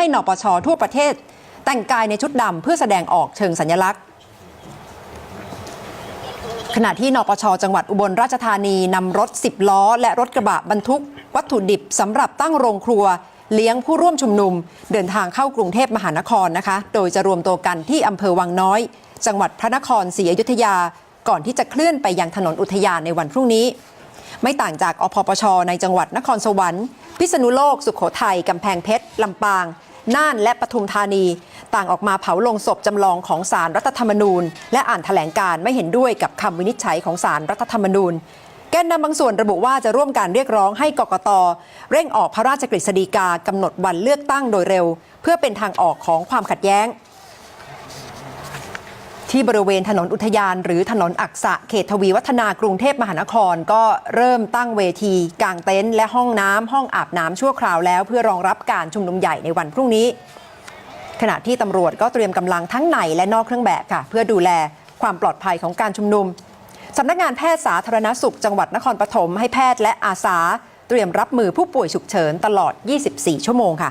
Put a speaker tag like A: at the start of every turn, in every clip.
A: ให้นปชทั่วประเทศ แต่งกายในชุดดำเพื่อแสดงออกเชิงสัญลักษณ์ขณะที่นปชจังหวัดอุบลราชธานีนำรถ 10 ล้อ และรถกระบะบรรทุก วัตถุดิบสำหรับตั้งโรงครัว เลี้ยงผู้ร่วมชุมนุม เดินทางเข้ากรุงเทพมหานครนะคะ โดยจะรวมตัวกันที่อำเภอวังน้อย จังหวัดพระนครศรีอยุธยา ก่อนที่จะเคลื่อนไปยังถนนอุทยานในวันพรุ่งนี้ ไม่ต่างจากอพปชในจังหวัดนครสวรรค์ พิษณุโลก สุขโขทัยกำแพงเพชรลำปาง น่านและปทุมธานี ต่างออกมาเผาลงศพจำลองของสารรัฐธรรมนูญ และอ่านแถลงการไม่เห็นด้วยกับคำวินิจฉัยของสารรัฐธรรมนูญแกนนำบางส่วนระบุว่าจะร่วมการเรียกร้องให้กกต เร่งออกพระราชกฤษฎีกากำหนดวันเลือกตั้งโดยเร็ว เพื่อเป็นทางออกของความขัดแย้ง ที่บริเวณถนนอุทยานหรือถนนอักษะเขตทวีวัฒนากรุงเทพมหานคร ก็เริ่มตั้งเวทีกางเต็นท์และห้องน้ำห้องอาบน้ำชั่วคราวแล้วเพื่อรองรับการชุมนุมใหญ่ในวันพรุ่งนี้ ขณะที่ตำรวจก็เตรียมกำลังทั้งในและนอกเครื่องแบบค่ะ เพื่อดูแลความปลอดภัยของการชุมนุมสำนักงานแพทย์สาธารณสุข จังหวัดนครปฐมให้แพทย์และอาสา เตรียมรับมือผู้ป่วยฉุกเฉินตลอด 24 ชั่วโมงค่ะ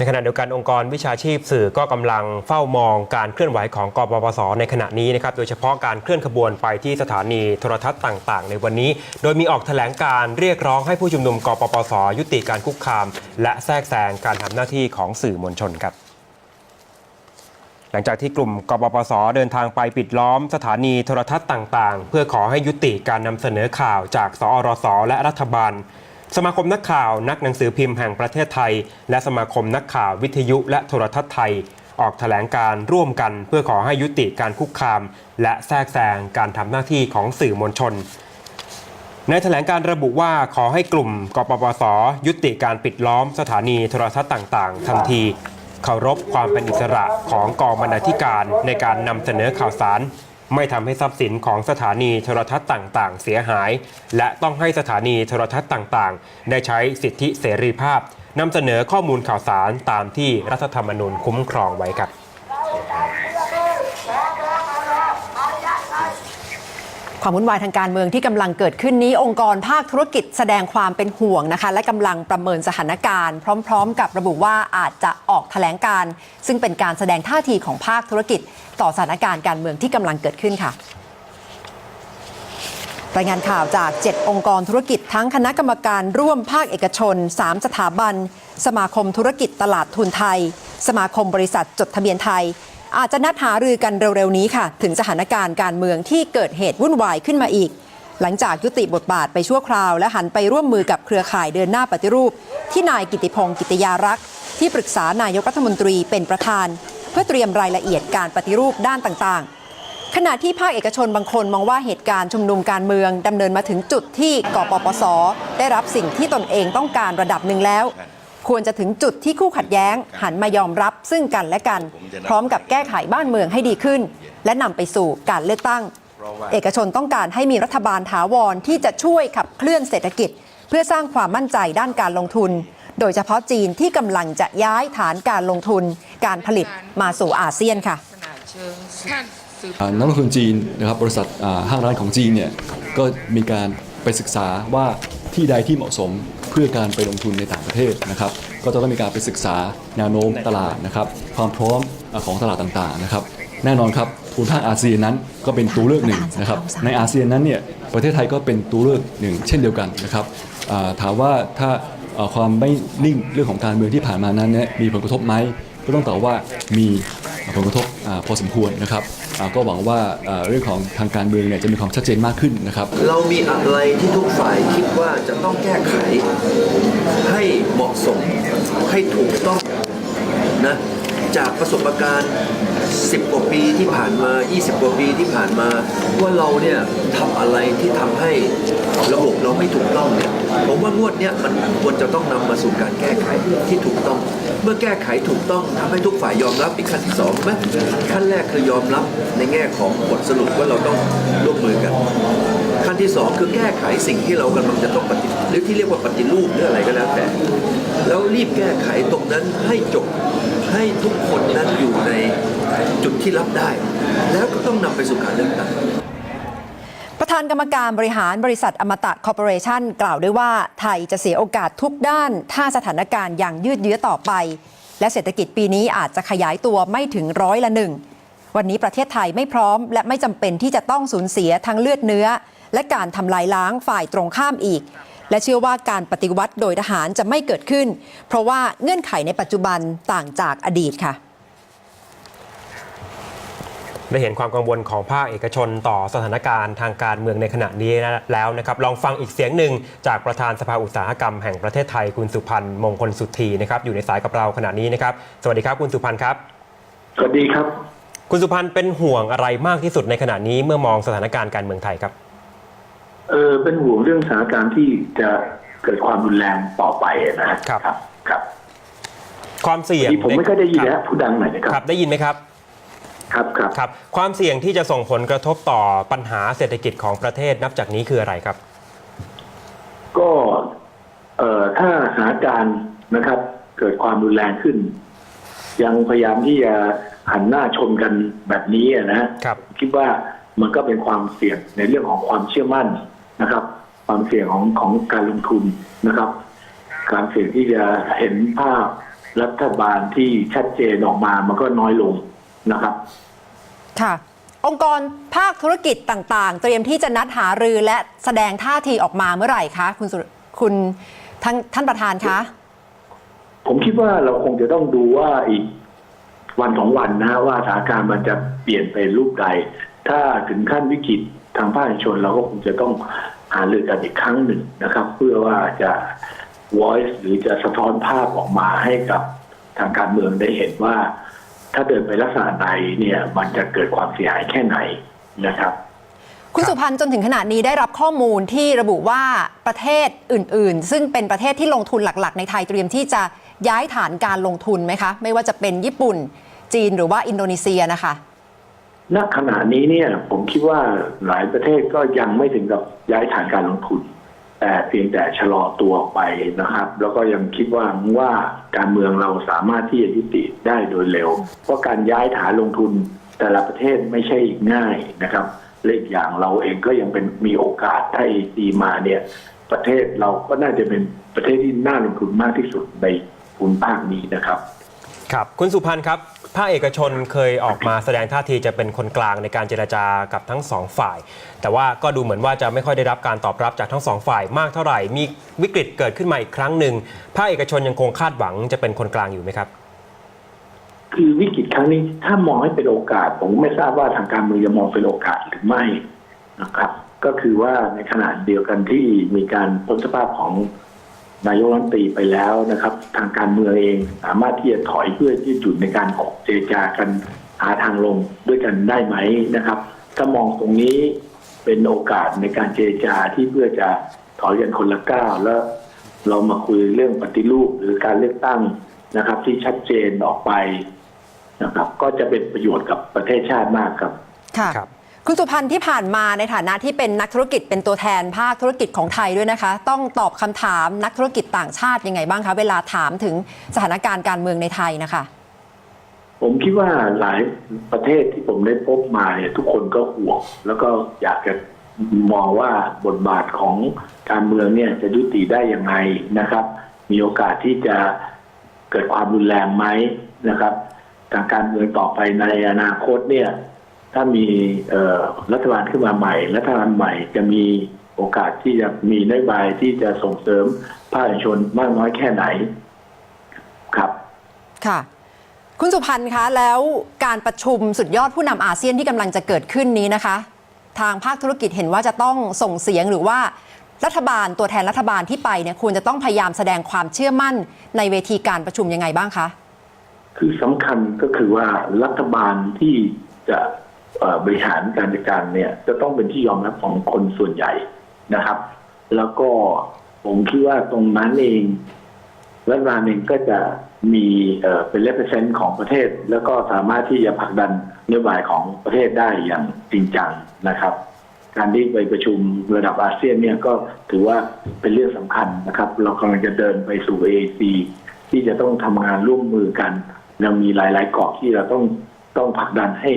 B: ในขณะเดียวกันองค์กรวิชาชีพสื่อก็กำลังเฝ้ามองการเคลื่อนไหวของกปปส ในขณะนี้นะครับโดยเฉพาะการเคลื่อนขบวนไปที่สถานีโทรทัศน์ต่าง ๆ ในวันนี้ โดยมีออกแถลงการเรียกร้องให้ผู้ชุมนุมกปปส ยุติการคุกคาม และแทรกแซงการทำหน้าที่ของสื่อมวลชนครับหลังจากที่กลุ่มกปปสเดินทางไปปิดล้อมสถานีโทรทัศน์ต่าง ๆ เพื่อขอให้ยุติการนำเสนอข่าวจากสอรสและรัฐบาล สมาคมนักข่าวนักหนังสือพิมพ์แห่งประเทศไทย และสมาคมนักข่าววิทยุและโทรทัศน์ไทย ออกแถลงการร่วมกันเพื่อขอให้ยุติการคุกคาม และแทรกแซงการทำหน้าที่ของสื่อมวลชน ในแถลงการระบุว่าขอให้กลุ่มกปปส ยุติการปิดล้อมสถานีโทรทัศน์ต่างๆ ทันทีเคารพความเป็นอิสระของกองบรรณาธิการในการนำเสนอข่าวสาร ไม่ทำให้ทรัพย์สินของสถานีโทรทัศน์ต่างๆ เสียหาย และต้องให้สถานีโทรทัศน์ต่างๆ ได้ใช้สิทธิเสรีภาพนำเสนอข้อมูลข่าวสารตามที่รัฐธรรมนูญคุ้มครองไว้ครับ
A: ความวุ่นวายทางการเมืองที่กำลังเกิดขึ้นนี้ องค์กรภาคธุรกิจแสดงความเป็นห่วงนะคะ และกำลังประเมินสถานการณ์ พร้อม ๆ กับระบุว่าอาจจะออกแถลงการ์ซึ่งเป็นการแสดงท่าทีของภาคธุรกิจ ต่อสถานการณ์การเมืองที่กำลังเกิดขึ้นค่ะรายงานข่าวจาก 7 องค์กรธุรกิจทั้งคณะกรรมการร่วมภาคเอกชน 3 สถาบัน สมาคมธุรกิจตลาดทุนไทย สมาคมบริษัทจดทะเบียนไทย อาจจะนัดหารือกันเร็วๆนี้ค่ะ ถึงสถานการณ์การเมืองที่เกิดเหตุวุ่นวายขึ้นมาอีก หลังจากยุติบทบาทไปชั่วคราว และหันไปร่วมมือกับเครือข่ายเดินหน้าปฏิรูป ที่นายกิติพงศ์กิติยารักษ์ที่ปรึกษานายกรัฐมนตรีเป็นประธาน เพื่อเตรียมรายละเอียดการปฏิรูปด้านต่างๆ ขณะที่ภาคเอกชนบางคนมองว่าเหตุการณ์ชุมนุมการเมืองดำเนินมาถึงจุดที่กปปส ได้รับสิ่งที่ตนเองต้องการระดับหนึ่งแล้ว ควรจะถึงจุดที่คู่ขัดแย้ง หันมายอมรับซึ่งกันและกัน พร้อมกับแก้ไขบ้านเมืองให้ดีขึ้น และนำไปสู่การเลือกตั้ง เอกชนต้องการให้มีรัฐบาลถาวรที่จะช่วยขับเคลื่อนเศรษฐกิจ เพื่อสร้างความมั่นใจด้านการลงทุน โดยเฉพาะจีนที่กำลังจะย้ายฐานการลงทุน การผลิตมาสู่อาเซียนค่ะ
C: ขนาดเชิงท่านสืบ
D: อ่านักลงทุนจีนนะครับบริษัทอ่าห้างร้านของจีนเนี่ยก็มีการไปศึกษาว่าที่ใดที่เหมาะสม เพื่อการไปลงทุนในต่างประเทศนะครับก็จะต้องมีการไปศึกษาแนวโน้มตลาดนะครับความพร้อมของตลาดต่างๆนะครับแน่นอนครับภูมิภาคอาเซียนนั้นก็เป็นตัวเลือกหนึ่งนะครับในอาเซียนนั้นเนี่ยประเทศไทยก็เป็นตัวเลือกหนึ่งเช่นเดียวกันนะครับถามว่าถ้าความไม่นิ่งเรื่องของการเมืองที่ผ่านมานั้นเนี่ยมีผลกระทบไหมก็ต้องตอบว่ามีผลกระทบอพอสมควรนะครับ อ่าก็หวังว่าอ่าเรื่องของทางการเมืองเนี่ยจะมีความชัดเจนมากขึ้นนะครับ
E: เรามีอะไรที่ทุกฝ่ายคิดว่าจะต้องแก้ไข ให้เหมาะสมให้ถูกต้องนะจากประสบการณ์ 10 กว่าปีที่ผ่านมา 20 กว่าปีที่ผ่านมา ว่าเราเนี่ยทำอะไรที่ทำให้ระบบเราไม่ถูกต้องเนี่ยผมว่างวดเนี้ยมันควรจะต้องนำมาสู่การแก้ไขที่ถูกต้อง เมื่อแก้ไขถูกต้องทำให้ทุกฝ่ายยอมรับอีกขั้นที่สองไหมขั้นแรกคือยอมรับในแง่ของบทสรุปว่าเราต้องร่วมมือกัน ขั้นที่สองคือแก้ไขสิ่งที่เรากำลังจะต้องปฏิหรือที่เรียกว่าปฏิรูปหรืออะไรก็แล้วแต่ แล้วรีบแก้ไขตรงนั้นให้จบให้ทุกคนนั้นอยู่ในจุดที่รับได้ แล้วก็ต้องนำไปสู่การเลือกตั้ง
A: ประธานกรรมการบริหารบริษัทอมตะคอร์ปอเรชั่นกล่าวด้วยว่าไทยจะเสียโอกาสทุกด้าน ถ้าสถานการณ์ยังยืดเยื้อต่อไป และเศรษฐกิจปีนี้อาจจะขยายตัวไม่ถึงร้อยละหนึ่ง วันนี้ประเทศไทยไม่พร้อม และไม่จำเป็นที่จะต้องสูญเสียทั้งเลือดเนื้อ และการทำลายล้างฝ่ายตรงข้ามอีก และเชื่อว่าการปฏิวัติโดยทหารจะไม่เกิดขึ้น เพราะว่าเงื่อนไขในปัจจุบันต่างจากอดีตค่ะ
B: ได้เห็นความกังวลของภาคเอกชนต่อสถานการณ์ทางการเมืองในขณะนี้แล้วนะครับ ลองฟังอีกเสียงหนึ่งจากประธานสภาอุตสาหกรรมแห่งประเทศไทยคุณสุพันธ์มงคลสุธีนะครับอยู่ในสายกับเราขณะนี้นะครับ สวัสดีครับคุณสุพันธ์ครับ
F: สวัสดีครับ
B: คุณสุพันธ์เป็นห่วงอะไรมากที่สุดในขณะนี้เมื่อมองสถานการณ์การเมืองไทยครับ
F: เออเป็นห่วงเรื่องสถานการณ์ที่จะเกิดความรุนแรงต่อไปนะครับ ครับครับ
B: ความเสี่ยง
F: ที่ผมไม่ค่อยได้ยิน
B: ค
F: นะ
B: รับ
F: ผู้ดังหน่อยนะค
B: ค
F: รั
B: รับบได้ยินไหมครับ
F: ครับครับ
B: ครับ ความเสี่ยงที่จะส่งผลกระทบต่อปัญหาเศรษฐกิจของประเทศนับจากนี้คืออะไรครับ
F: ก็เอ่อถ้าสถานการณ์นะครับ เกิดความรุนแรงขึ้น ยังพยายามที่จะหันหน้าชนกันแบบนี้อะนะฮะ
B: ครับ
F: คิดว่ามันก็เป็นความเสี่ยงในเรื่องของความเชื่อมั่น นะครับ ความเสี่ยงของของการลงทุนนะครับ การเสี่ยงที่จะเห็นภาพรัฐบาลที่ชัดเจนออกมามันก็น้อยลงนะครับ
A: ค่ะ องค์กรภาคธุรกิจต่างๆ เตรียมที่จะนัดหารือและแสดงท่าทีออกมาเมื่อไหร่คะ คุณสุคุณท่านท่านประธานคะ
F: ผมคิดว่าเราคงจะต้องดูว่าอีกวันสองวันนะว่าสถานการณ์มันจะเปลี่ยนไปรูปใด ถ้าถึงขั้นวิกฤต ทางภาคเอกชนเราก็คงจะต้องหารือกันอีกครั้งหนึ่งนะครับ เพื่อว่าจะ voice หรือจะสะท้อนภาพออกมาให้กับทางการเมืองได้เห็นว่า ถ้าเดินไปลักษณะใดเนี่ยมันจะเกิดความเสียหายแค่ไหนนะครับ
A: คุณสุพันธ์จนถึงขณะนี้ได้รับข้อมูลที่ระบุว่าประเทศอื่น ๆ ซึ่งเป็นประเทศที่ลงทุนหลัก ๆ ในไทยเตรียมที่จะย้ายฐานการลงทุนไหมคะ ไม่ว่าจะเป็นญี่ปุ่น จีนหรือว่าอินโดนีเซียนะคะ
F: ณขณะนี้เนี่ยผมคิดว่าหลายประเทศก็ยังไม่ถึงกับย้ายฐานการลงทุน แต่เพียงแต่ชะลอตัวออกไปนะครับ แล้วก็ยังคิดว่าว่าการเมืองเราสามารถที่จะยุติได้โดยเร็ว เพราะการย้ายฐานลงทุน แต่ละประเทศไม่ใช่ง่ายนะครับและอีกอย่างเราเองก็ยังเป็นมีโอกาสถ้าดีมาเนี่ยประเทศเราก็น่าจะเป็นประเทศที่น่าลงทุนมากที่สุดในภูมิภาคนี้นะครับ
B: ครับ คุณสุพันธ์ครับ ภาคเอกชนเคยออกมาแสดงท่าทีจะเป็นคนกลางในการเจรจากับทั้งสองฝ่าย แต่ว่าก็ดูเหมือนว่าจะไม่ค่อยได้รับการตอบรับจากทั้งสองฝ่ายมากเท่าไหร่ มีวิกฤตเกิดขึ้นมาอีกครั้งหนึ่ง ภาคเอกชนยังคงคาดหวังจะเป็นคนกลางอยู่ไหมครับ
F: คือวิกฤตครั้งนี้ถ้ามองให้เป็นโอกาส ผมไม่ทราบว่าทางการเมืองจะมองเป็นโอกาสหรือไม่นะครับ ก็คือว่าในขณะเดียวกันที่มีการพ้นสภาพของ นายกรัฐมนตรีไปแล้วนะครับ ทางการเมืองเองสามารถที่จะถอยเพื่อยืดหยุ่นในการออกเจรจากันหาทางลงด้วยกันได้ไหมนะครับ ถ้ามองตรงนี้เป็นโอกาสในการเจรจาที่เพื่อจะถอยกันคนละก้าวแล้วเรามาคุยเรื่องปฏิรูปหรือการเลือกตั้งนะครับ ที่ชัดเจนออกไปนะครับ ก็จะเป็นประโยชน์กับประเทศชาติมากครับ
A: ค่ะ คุณสุพันธ์ที่ผ่านมาในฐานะที่เป็นนักธุรกิจเป็นตัวแทนภาคธุรกิจของไทยด้วยนะคะ ต้องตอบคำถามนักธุรกิจต่างชาติยังไงบ้างคะเวลาถามถึงสถานการณ์การเมืองในไทยนะคะ
F: ผมคิดว่าหลายประเทศที่ผมได้พบมาเนี่ยทุกคนก็ห่วงแล้วก็อยากจะมองว่าบทบาทของการเมืองเนี่ยจะยุติได้ยังไงนะครับ มีโอกาสที่จะเกิดความรุนแรงไหมนะครับทางการเมืองต่อไปในอนาคตเนี่ย ถ้ามีเอ่อรัฐบาลขึ้นมาใหม่ รัฐบาลใหม่จะมีโอกาสที่จะมีนโยบายที่จะส่งเสริมภาคเอกชนมากน้อยแค่ไหนครับ
A: ค่ะ คุณสุพันธ์คะแล้วการประชุมสุดยอดผู้นำอาเซียนที่กำลังจะเกิดขึ้นนี้นะคะ ทางภาคธุรกิจเห็นว่าจะต้องส่งเสียงหรือว่ารัฐบาลตัวแทนรัฐบาลที่ไปเนี่ยควรจะต้องพยายามแสดงความเชื่อมั่นในเวทีการประชุมยังไงบ้างคะ
F: คือสำคัญก็คือว่ารัฐบาลที่จะเอ่อ บริหารการจัดการเนี่ยจะต้องเป็นที่ยอมรับของคนส่วนใหญ่นะครับ แล้วก็ผมคิดว่าตรงนั้นเองรัฐบาลเองก็จะมีเอ่อเป็น represent ของประเทศ แล้วก็สามารถที่จะผลักดันนโยบายของประเทศได้อย่างจริงจังนะครับ การที่ไปประชุมระดับอาเซียนเนี่ยก็ถือว่าเป็นเรื่องสำคัญนะครับ เรากำลังจะเดินไปสู่ AAC ที่จะต้องทำงานร่วมมือกันยังมีหลาย ๆ เกาะที่เราต้องต้องผลักดันให้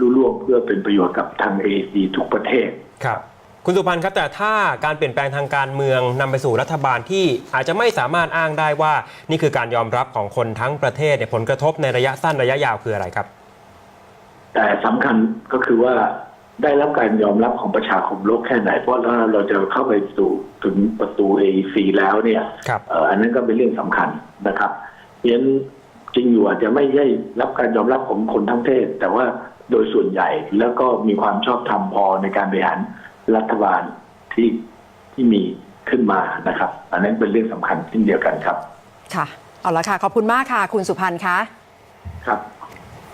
F: รุ่ร่วงเพื่อเป็นประโยชน์กับทาง AAC ทุกประเทศ
B: ครับ คุณสุพันธ์ครับแต่ถ้าการเปลี่ยนแปลงทางการเมืองนำไปสู่รัฐบาลที่อาจจะไม่สามารถอ้างได้ว่า นี่คือการยอมรับของคนทั้งประเทศเนี่ยผลกระทบในระยะสั้นระยะยาวคืออะไรครับ
F: แต่สำคัญก็คือว่าได้รับการยอมรับของประชาคมโลกแค่ไหน เพราะถ้าเราจะเข้าไปสู่ถึงประตู AEC แล้วเนี่ย
B: ครับ
F: เอ่ออันนั้นก็เป็นเรื่องสำคัญนะครับเพราะฉะนั้นจริงอยู่อาจจะไม่ใช่รับการยอมรับของคนทั้งประเทศ แต่ว่า โดยส่วนใหญ่แล้วก็มีความชอบธรรมพอในการบริหารรัฐบาลที่ที่มีขึ้นมานะครับ อันนั้นเป็นเรื่องสำคัญเช่นเดียวกันครับ
A: ค่ะ เอาละค่ะ ขอบคุณมากค่ะ คุณสุพันธ์คะ
F: ครับ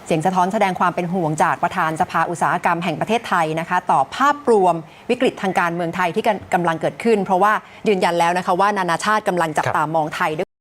A: เสียงสะท้อนแสดงความเป็นห่วงจากประธานสภาอุตสาหกรรมแห่งประเทศไทยนะคะ ต่อภาพรวมวิกฤตทางการเมืองไทยที่กำลังเกิดขึ้น เพราะว่ายืนยันแล้วนะคะว่านานาชาติกำลังจับ
B: ครับ
A: ตามองไทยด้วย